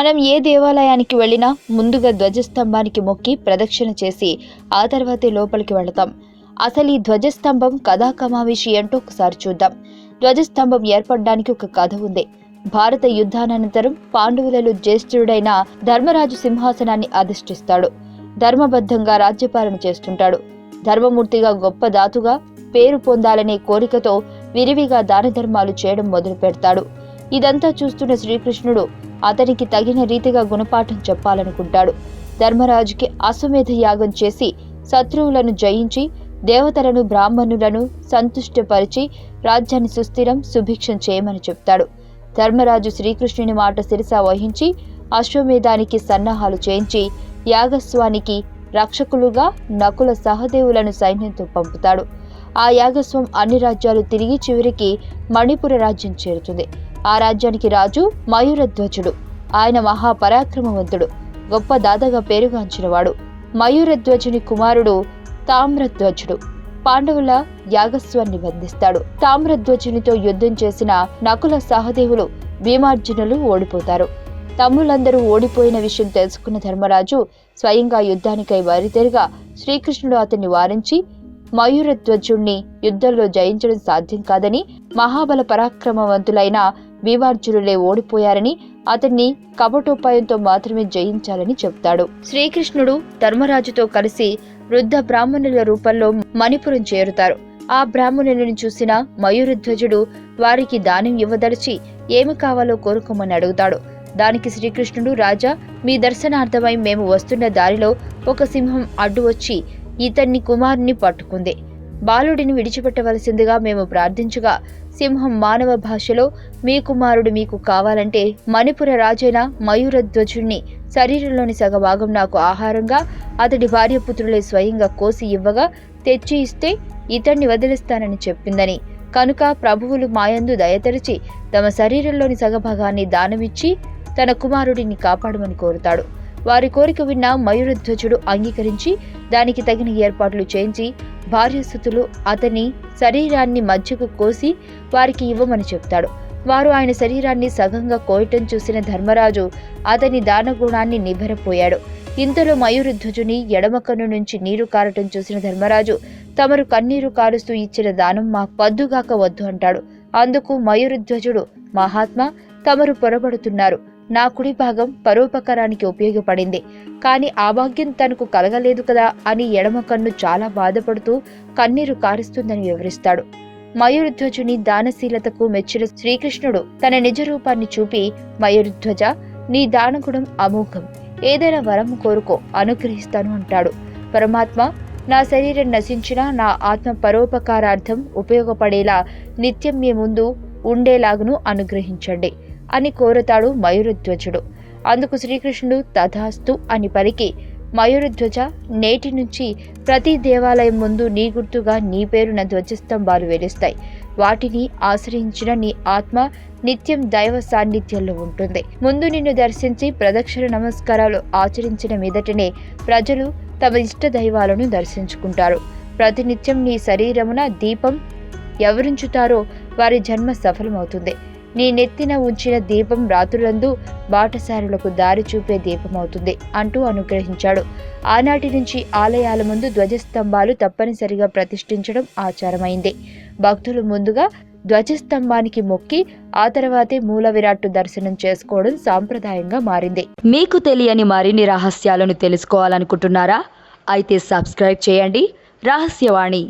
మనం ఏ దేవాలయానికి వెళ్ళినా ముందుగా ధ్వజస్తంభానికి మొక్కి ప్రదక్షిణ చేసి ఆ తర్వాతే లోపలికి వెళతాం. అసలు ఈ ధ్వజస్తంభం కథా కమావిషి ఏంటో ఒకసారి చూద్దాం. ధ్వజస్తంభం ఏర్పడడానికి ఒక కథ ఉంది. భారత యుద్ధానంతరం పాండవులలో జ్యేష్ఠుడైన ధర్మరాజు సింహాసనాన్ని అధిష్ఠిస్తాడు. ధర్మబద్ధంగా రాజ్యపాలన చేస్తుంటాడు. ధర్మమూర్తిగా గొప్ప దాతుగా పేరు పొందాలనే కోరికతో విరివిగా దాన ధర్మాలు చేయడం మొదలు పెడతాడు ఇదంతా చూస్తున్న శ్రీకృష్ణుడు అతనికి తగిన రీతిగా గుణపాఠం చెప్పాలనుకుంటాడు. ధర్మరాజుకి అశ్వమేధ యాగం చేసి శత్రువులను జయించి దేవతలను బ్రాహ్మణులను సంతుష్టపరిచి రాజ్యాన్ని సుస్థిరం సుభిక్షం చేయమని చెప్తాడు. ధర్మరాజు శ్రీకృష్ణుని మాట శిరస వహించి అశ్వమేధానికి సన్నాహాలు చేయించి యాగస్వానికి రక్షకులుగా నకుల సహదేవులను సైన్యంతో పంపుతాడు. ఆ యాగస్వం అన్ని రాజ్యాలు తిరిగి చివరికి మణిపుర రాజ్యం చేరుతుంది. ఆ రాజ్యానికి రాజు మయూరధ్వజుడు ఆయన మహాపరాక్రమవంతుడు. గొప్ప దాదాగా పేరుగాంచినవాడు మయూరధ్వజుని కుమారుడు తామ్రధ్వజుడు పాండవుల యాగస్వాన్ని బంధిస్తాడు. తామ్రధ్వజునితో యుద్ధం చేసిన నకుల సహదేవులు భీమార్జునులు ఓడిపోతారు. తమ్ములందరూ ఓడిపోయిన విషయం తెలుసుకున్న ధర్మరాజు స్వయంగా యుద్ధానికై బరితెరుగా శ్రీకృష్ణుడు అతన్ని వారించి మయూరధ్వజుణ్ణి యుద్ధంలో జయించడం సాధ్యం కాదని మహాబల పరాక్రమవంతులైన భీమార్జునులే ఓడిపోయారని అతన్ని కపటోపాయంతో మాత్రమే జయించాలని చెప్తాడు శ్రీకృష్ణుడు ధర్మరాజుతో కలిసి వృద్ధ బ్రాహ్మణుల రూపంలో మణిపురం చేరుతారు. ఆ బ్రాహ్మణులను చూసిన మయూరధ్వజుడు వారికి దానం ఇవ్వదలిచి ఏమి కావాలో కోరుకోమని అడుగుతాడు. దానికి శ్రీకృష్ణుడు రాజా మీ దర్శనార్థమై మేము వస్తున్న దారిలో ఒక సింహం అడ్డు వచ్చి ఇతన్ని కుమారుని పట్టుకుంది. బాలుడిని విడిచిపెట్టవలసిందిగా మేము ప్రార్థించగా సింహం మానవ భాషలో మీ కుమారుడు మీకు కావాలంటే మణిపుర రాజైన మయూరధ్వజుణ్ణి శరీరంలోని సగభాగం నాకు ఆహారంగా అతడి భార్యపుత్రులే స్వయంగా కోసి ఇవ్వగా తెచ్చి ఇస్తే ఇతన్ని వదిలిస్తానని చెప్పిందని. కనుక ప్రభువులు మాయందు దయతరిచి తమ శరీరంలోని సగభాగాన్ని దానమిచ్చి తన కుమారుడిని కాపాడమని కోరుతాడు. వారి కోరిక విన్న మయూరధ్వజుడు అంగీకరించి దానికి తగిన ఏర్పాట్లు చేయించి భార్యస్థుతులు అతని శరీరాన్ని మధ్యకు కోసి వారికి ఇవ్వమని చెప్తాడు. వారు ఆయన శరీరాన్ని సగంగా కోయటం చూసిన ధర్మరాజు అతని దానగుణాన్ని నిభరపోయాడు ఇంతలో మయూరధ్వజుని ఎడమకన్ను నుంచి నీరు కారటం చూసిన ధర్మరాజు తమరు కన్నీరు కారుస్తూ ఇచ్చిన దానం మా పద్దుగాక వద్దు అంటాడు. అందుకు మయూరధ్వజుడు మహాత్మా తమరు పొరబడుతున్నారు. నా కుడి భాగం పరోపకారానికి ఉపయోగపడింది. కానీ ఆ భాగ్యం తనకు కలగలేదు కదా అని ఎడమ కన్ను చాలా బాధపడుతూ కన్నీరు కారుస్తుందని వివరిస్తాడు. మయూరధ్వజుని దానశీలతకు మెచ్చిన శ్రీకృష్ణుడు తన నిజ రూపాన్ని చూపి మయూరధ్వజ నీ దానగుణం అమోఘం. ఏదైనా వరం కోరుకో అనుగ్రహిస్తాను అంటాడు. పరమాత్మ నా శరీరం నశించినా నా ఆత్మ పరోపకారార్థం ఉపయోగపడేలా నిత్యం మీ ముందు ఉండేలాగును అనుగ్రహించండి. అని కోరతాడు మయూరధ్వజుడు. అందుకు శ్రీకృష్ణుడు తథాస్తు అని పలికి మయూరధ్వజ నేటి నుంచి ప్రతి దేవాలయం ముందు నీ గుర్తుగా నీ పేరున ధ్వజస్తంభాలు వెలుస్తాయి. వాటిని ఆశ్రయించిన నీ ఆత్మ నిత్యం దైవ సాన్నిధ్యంలో ఉంటుంది. ముందు నిన్ను దర్శించి ప్రదక్షిణ నమస్కారాలు ఆచరించిన మీదటనే ప్రజలు తమ ఇష్ట దైవాలను దర్శించుకుంటారు. ప్రతినిత్యం నీ శరీరమున దీపం ఎవరించుతారో వారి జన్మ సఫలమవుతుంది. నీ నెత్తిన ఉంచిన దీపం రాత్రులందు బాటసారులకు దారి చూపే దీపమవుతుంది అంటూ అనుగ్రహించాడు. ఆనాటి నుంచి ఆలయాల ముందు ధ్వజస్తంభాలు తప్పనిసరిగా ప్రతిష్ఠించడం ఆచారమైంది. భక్తులు ముందుగా ధ్వజస్తంభానికి మొక్కి ఆ తర్వాతే మూల విరాట్టు దర్శనం చేసుకోవడం సాంప్రదాయంగా మారింది. మీకు తెలియని మరిన్ని రహస్యాలను తెలుసుకోవాలనుకుంటున్నారా? అయితే సబ్స్క్రైబ్ చేయండి. రహస్యవాణి.